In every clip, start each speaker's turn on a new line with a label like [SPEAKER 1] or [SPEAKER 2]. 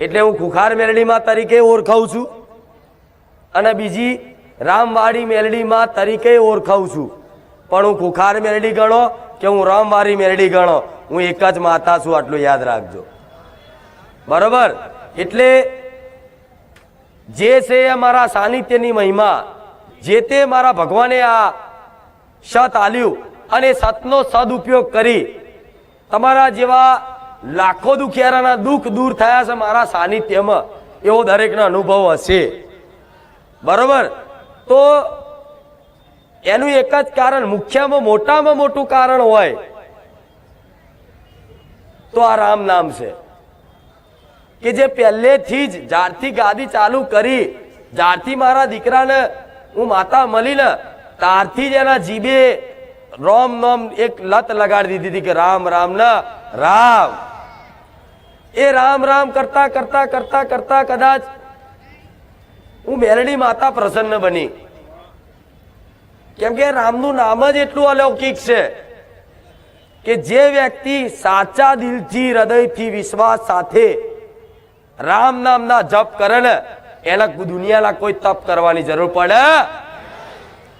[SPEAKER 1] એટલે હું ખુખાર મેલડીમાં તરીકે ઓળખાઉં છું. અને બીજી રામવાડી મેલડીમાં તરીકે ઓળખાઉં છું. પણ હું ખુખાર મેલડી ગણો કે હું રામવાડી મેલડી ગણો? હું એક જ માતા છું, આટલું યાદ રાખજો. બરોબર? એટલે જે છે મારા સાનિધ્યની મહિમા, જે તે મારા ભગવાને આ સત આલ્યું અને સતનો સદુપયોગ કરી. તમારા જેવા લાખો દુખિયારાના દુઃખ દૂર થયા છે મારા સાનિધ્યમાં. એવો દરેકનો અનુભવ હશે. બરોબર? તો એનું એક જ કારણ, મુખ્યમાં મોટામાં મોટું કારણ હોય તો આ રામ નામ છે. કે જે પહેલેથી જ જ્યારથી ગાદી ચાલુ કરી, જ્યારથી મારા દીકરાને હું માતા મળીને, ત્યારથી જ એના જીભે રોમ નોમ એક લત લગાડી દીધી હતી કે રામ રામ ના, રામ. એ રામ રામ કરતા કરતા કરતા કરતા કદાચ હું મેરડી માતા પ્રસન્ન બની. કેમ કે રામનું નામ જ એટલું અલૌકિક છે કે જે વ્યક્તિ સાચા દિલથી, હૃદયથી વિશ્વાસ સાથે રામ નામના જપ કરે ને એના દુનિયાના કોઈ તપ કરવાની જરૂર પડે.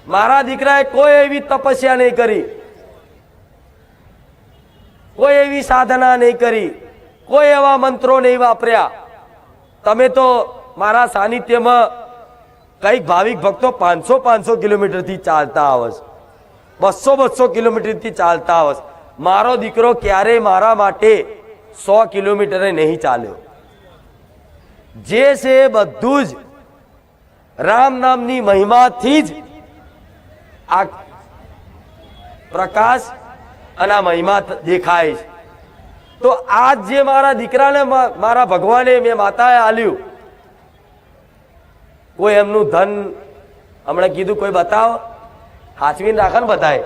[SPEAKER 1] મારા દીકરાએ કોઈ એવી તપસ્યા નહીં કરી. કોઈ એવી સાધના નહીં કરી. કોઈ એવા મંત્રો નહીં વાપર્યા. તમે તો મારા સાનિધ્યમાં કંઈક ભાવિક ભક્તો પાંચસો પાંચસો કિલોમીટરથી ચાલતા આવે છે બસો બસો કિલોમીટરથી ચાલતા આવે મારો દીકરો ક્યારેય મારા માટે સો કિલોમીટરે નહીં ચાલ્યો. જે છે બધું જ રામ નામની મહિમાથી જ આ પ્રકાશ અને મહિમા દેખાય છે. તો આજ જે મારા દીકરાને મારા ભગવાને મેં માતાએ આલ્યું, કોઈ એમનું ધન હમણાં કીધું, કોઈ બતાવો, હાચવીને રાખે ને બધાએ.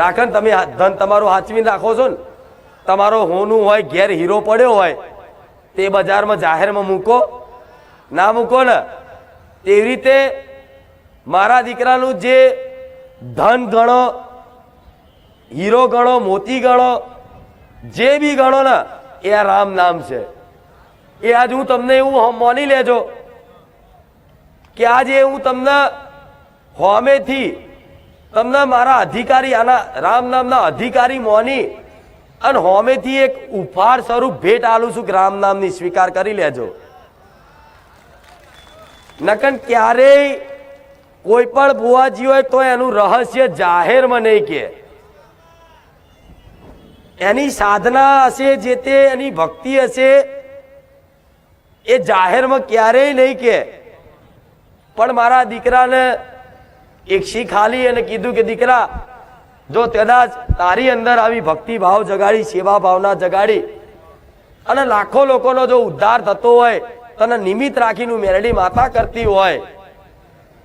[SPEAKER 1] રાખે ને તમે ધન તમારું હાચવીને રાખો છો ને, તમારો હોનું હોય, ઘેર હીરો પડ્યો હોય, તે બજારમાં જાહેરમાં મૂકો. ના મૂકો ને તેવી રીતે મારા દીકરાનું જે ધન ગણો, હીરો ગણો, મોતી ગણો જે બી ગણો ને, એ આ રામ નામ છે. એ આજ હું તમને એવું માની લેજો કે આજે હું તમને હોમેથી તમને મારા અધિકારી આના રામ નામના અધિકારી મોની અને હોમેથી એક ઉપહાર સ્વરૂપ ભેટ આલું છું રામ નામની સ્વીકાર કરી લેજો. નકન ક્યારેય કોઈ પણ બુવાજી હોય તો એનું રહસ્ય જાહેરમાં નહીં કે એની સાધના હશે, જે તે એની ભક્તિ હશે, એ જાહેરમાં ક્યારેય નહીં કે. પણ મારા દીકરાને એક શીખ ખાલી અને કીધું કે, દીકરા, જો કદાચ તારી અંદર આવી ભક્તિ ભાવ જગાડી સેવા ભાવના જગાડી, અને લાખો લોકોનો જો ઉદ્ધાર થતો હોય, તને નિમિત્ત રાખીને મેરડી માતા કરતી હોય,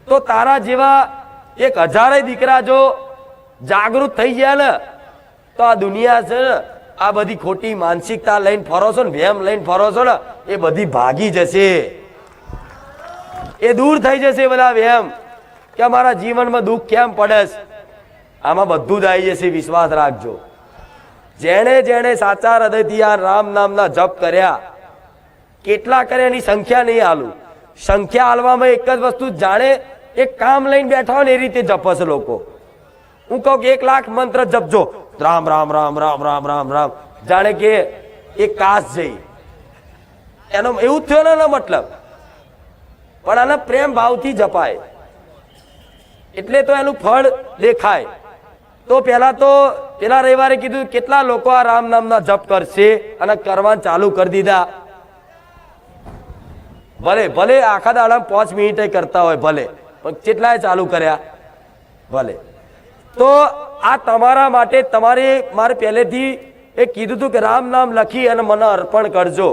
[SPEAKER 1] તો તારા જેવા એક હજારે દીકરા જો જાગૃત થઈ ગયા ને તો આ દુનિયા છે ને, આ બધી ખોટી માનસિકતા લઈને ફરો છો ને ભેમ લઈને ફરો છો ને, એ બધી ભાગી જશે. એ દૂર થઈ જશે બધા વહેમ કે અમારા જીવનમાં દુઃખ કેમ પડે આમાં બધું જ આવી જશે, વિશ્વાસ રાખજો. જેણે જેણે સાચા હૃદયથી આ રામ નામના જપ કર્યા, કેટલા કર્યા એની સંખ્યા નહીં હાલું સંખ્યા હાલવામાં એક જ વસ્તુ જાણે, એક કામ લઈને બેઠા હોય ને એ રીતે જપશે લોકો. હું કહું કે એક લાખ મંત્ર જપજો. રામ રામ રામ રામ રામ રામ રામ. જાણે કે એ કાશ જઈ એનો એવું થયો ને મતલબ. પણ આને પ્રેમ ભાવથી જપાય. એટલે તો એનું ફળ દેખાય. તો પહેલા તો પેલા રવિવારે કીધું કેટલા લોકો આ રામ નામના જપ કરશે અને કરવા ચાલુ કરી દીધા. ભલે ભલે આખા દાડા પાંચ મિનિટે કરતા હોય, ભલે. પણ કેટલાય ચાલુ કર્યા? ભલે. તો આ તમારા માટે તમારે મારે પહેલેથી એ કીધું હતું કે રામ નામ લખી અને મને અર્પણ કરજો.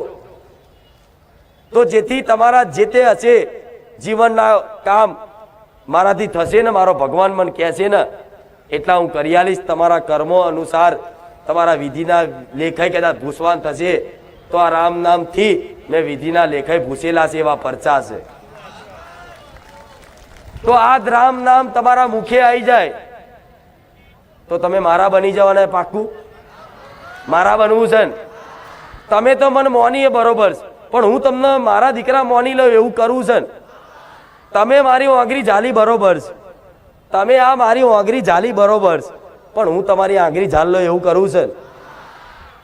[SPEAKER 1] તો જેથી તમારા જે તે હશે, જીવનના કામ મારાથી થશે ને, મારો ભગવાન મને કહેશે ને, એટલા હું કરી આલીશ તમારા કર્મો અનુસાર તમારા વિધિના લેખાઈ કદાચ ભૂસવાન થશે, તો આ રામ નામથી મેં વિધિના લેખાઈ ભૂસેલા છે એવા પરચા છે. તો આ રામ નામ તમારા મુખે આવી જાય. તો તમે મારા બની જવાના પાક્કું? મારા બનવું છે ને. તમે તો મને મોનીએ બરોબર છે. પણ હું તમને મારા દીકરા મોની લઉં એવું કરવું છે ને. તમે મારી આંગળી જાલી બરોબર છે. તમે આ મારી આંગળી જાલી બરોબર છે. પણ હું તમારી આંગળી જાલ લો એવું કરવું છે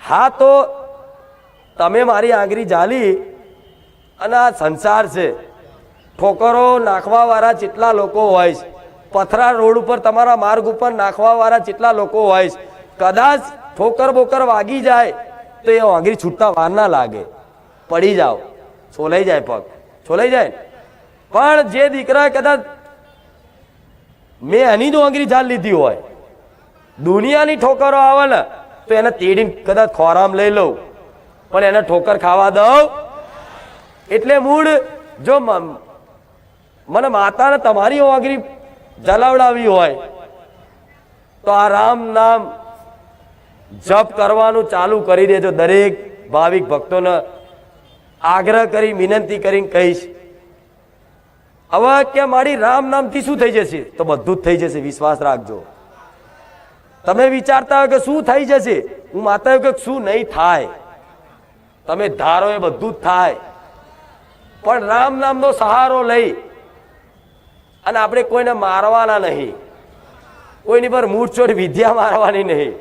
[SPEAKER 1] હા તો તમે મારી આંગળી જાલી અને આ સંસાર છે. ઠોકરો નાખવાવાળા જેટલા લોકો હોય છે. પથરા રોડ ઉપર તમારા માર્ગ ઉપર નાખવા વાળા જેટલા લોકો હોય છે, કદાચ ઠોકર બોકર વાગી જાય, તો એ આંગળી છૂટતા વાર ના લાગે. પડી જાઓ. છોલાઈ જાય પગ. છોલાઈ જાય પણ જે દીકરા કદાચ મેં એની જ આંગળી ઝાલ લીધી હોય, દુનિયાની ઠોકરો આવે ને, તો એને તેડીને કદાચ ખોરામ લઈ લઉં. પણ એને ઠોકર ખાવા દઉં. એટલે મૂળ જો મને માતાને તમારી આંગળી જલાવડાવી હોય, તો આ રામ નામ જપ કરવાનું ચાલુ કરી દેજો. દરેક ભાવિક ભક્તોને આગ્રહ કરી, વિનંતી કરીને કહીશ, હવે કે મારી રામ નામથી શું થઈ જશે? તો બધું જ થઈ જશે. વિશ્વાસ રાખજો. તમે વિચારતા હોય કે શું થઈ જશે? હું માતા કે શું નહીં થાય. તમે ધારો એ બધું જ થાય. પણ રામ નામનો સહારો લઈ અને આપણે કોઈને મારવાના નહીં. કોઈની પર મૂળચોડ વિદ્યા મારવાની નહીં.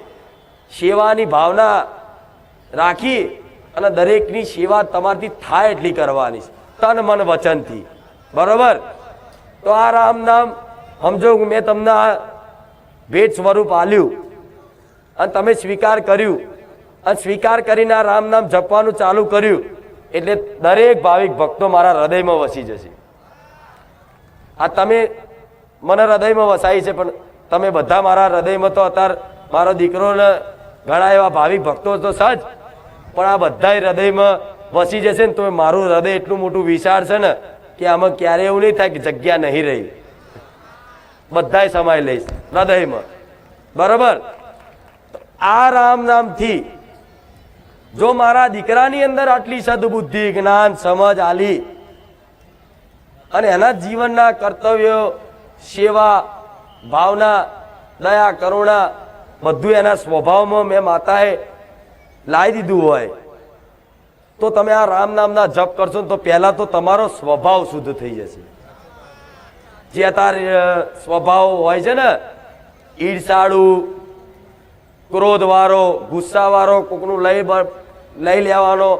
[SPEAKER 1] સેવાની ભાવના રાખી અને દરેકની સેવા તમારથી થાય એટલી કરવાની તન મન વચનથી. બરોબર? તો આ રામ નામ સમજો મેં તમને આ ભેટ સ્વરૂપ આલ્યું અને તમે સ્વીકાર કર્યું. અને સ્વીકાર કરીને આ રામ નામ જપવાનું ચાલુ કર્યું. એટલે દરેક ભાવિક ભક્તો મારા હૃદયમાં વસી જશે. આ તમે મને હૃદયમાં વસાઈ છે, પણ તમે બધા મારા હૃદયમાં તો અત્યારે મારો દીકરો ને ઘણા એવા ભાવિક ભક્તો તો સજ પણ આ બધા હૃદયમાં વસી જશે ને તો મારું હૃદય એટલું મોટું વિશાળ છે ને કે આમાં ક્યારે એવું નહીં થાય કે જગ્યા નહીં રહી. બધાય સમાય લઈશ, હૃદયમાં. બરાબર? આ રામ નામથી જો મારા દીકરાની અંદર આટલી સદબુદ્ધિ, જ્ઞાન, સમજ આલી અને એના જીવનના કર્તવ્યો, સેવા, ભાવના, દયા, કરુણા બધું એના સ્વભાવમાં મેં માતાએ લાવી દીધું હોય. તો તમે આ રામ નામના જપ કરશો ને તો પહેલાં તો તમારો સ્વભાવ શુદ્ધ થઈ જશે. જે અત્યારે સ્વભાવ હોય છે ને, ઈર્ષાળુ, ક્રોધવાળો, ગુસ્સાવાળો, કોકનું લઈ લઈ લેવાનો,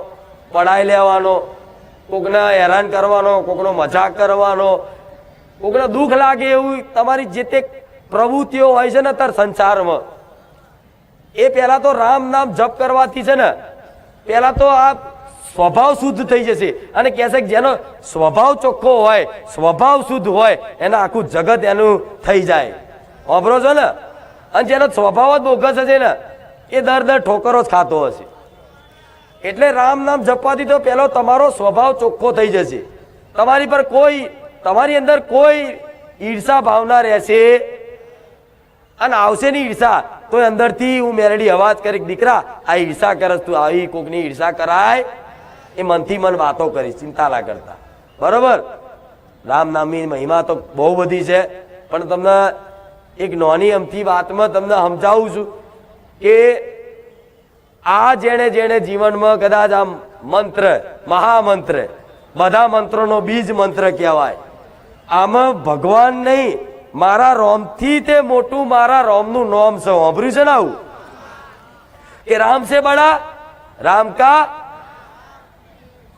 [SPEAKER 1] પડાઈ લેવાનો કોકને હેરાન કરવાનો, કોકનો મજાક કરવાનો. કોકને દુઃખ લાગે એવું તમારી જે તે પ્રવૃત્તિઓ હોય છે ને અત્યારે સંસારમાં. એ પહેલા તો રામ નામ જપ કરવાથી છે ને, પહેલા તો આ સ્વભાવ શુદ્ધ થઈ જશે. અને કહે છે કે જેનો સ્વભાવ ચોખ્ખો હોય, સ્વભાવ શુદ્ધ હોય, એના આખું જગત એનું થઈ જાય. વાપરો છો ને? અને જેનો સ્વભાવ જ બોગસ હશે ને, એ દર દર ઠોકરો જ ખાતો હશે. એટલે રામ નામ જપવાથી તો પેલો તમારો સ્વભાવ ચોખ્ખો થઈ જશે. તમારી પર કોઈ, તમારી અંદર કોઈ ઈર્ષા ભાવના રહેશે. અને આવશે નહીં ઈર્ષા, તો અંદરથી હું મેરડી અવાજ કરી દીકરા, આ ઈર્ષા કરસ તું, આવી કોકની ઈર્ષા કરાય. એ મનથી મન વાતો કરીશ, ચિંતા ના કરતા. બરોબર? રામ નામની મહિમા તો બહુ બધી છે, પણ તમને એક નોની અમથી વાતમાં તમને સમજાવું છું કે આ જેણે જેણે જીવનમાં કદાચ આમ મંત્ર, મહામંત્ર, બધા મંત્રોનો બીજ મંત્ર કહેવાય. આમાં ભગવાન નહીં, મારા રોમથી તે મોટું મારા રોમનું નોમ છે. સાંભળ્યું છે ને આવું? કે રામ છે બડા રામ કા?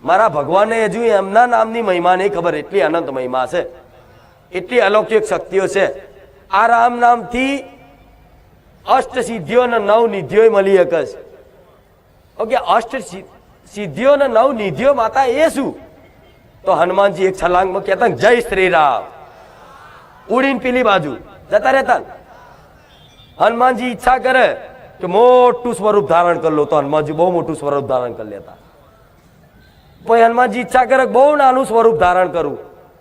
[SPEAKER 1] મારા ભગવાનને હજુ એમના નામની મહિમા નહીં ખબર. એટલી અનંત મહિમા છે. એટલી અલૌકિક શક્તિઓ છે. આ રામ નામથી અષ્ટ સિદ્ધિઓ અને નવ નિધિઓ મળી શકે છે ઓકે, અષ્ટ સિ- સિદ્ધિઓ ને નવ નિધિઓ માતા એ શું તો હનુમાનજી એક છલાંગમાં કહેતા જય શ્રી રામ ઉડીને પેલી બાજુ, જતા રહેતા હનુમાનજી ઈચ્છા કરે કે મોટું સ્વરૂપ ધારણ કરી લો, તો હનુમાનજી બહુ મોટું સ્વરૂપ ધારણ કરી લેતા. પછી હનુમાનજી ઈચ્છા કરે બહુ નાનું સ્વરૂપ ધારણ કરું,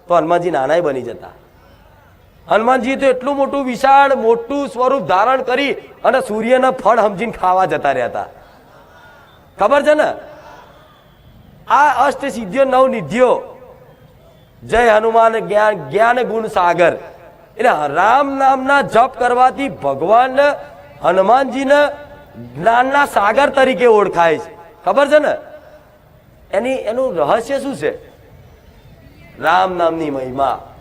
[SPEAKER 1] તો હનુમાનજી નાનાય બની જતા. હનુમાનજી તો એટલું મોટું વિશાળ, મોટું સ્વરૂપ ધારણ કરી અને સૂર્યના ફળ સમજીને ખાવા જતા રહેતા. ખબર છે ને? આ અષ્ટ સિદ્ધિઓ નવ નિધિઓ જય હનુમાન, જ્ઞાન જ્ઞાન ગુણ સાગર. એટલે રામ નામના જપ કરવાથી ભગવાન હનુમાનજીને જ્ઞાનના સાગર તરીકે ઓળખાય છે. ખબર છે ને? એની, એનું રહસ્ય શું છે? રામ નામની મહિમા.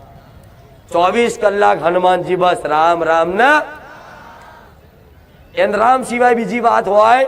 [SPEAKER 1] ચોવીસ કલાક હનુમાનજી બસ રામ રામ ને. એન રામ સિવાય બીજી વાત હોય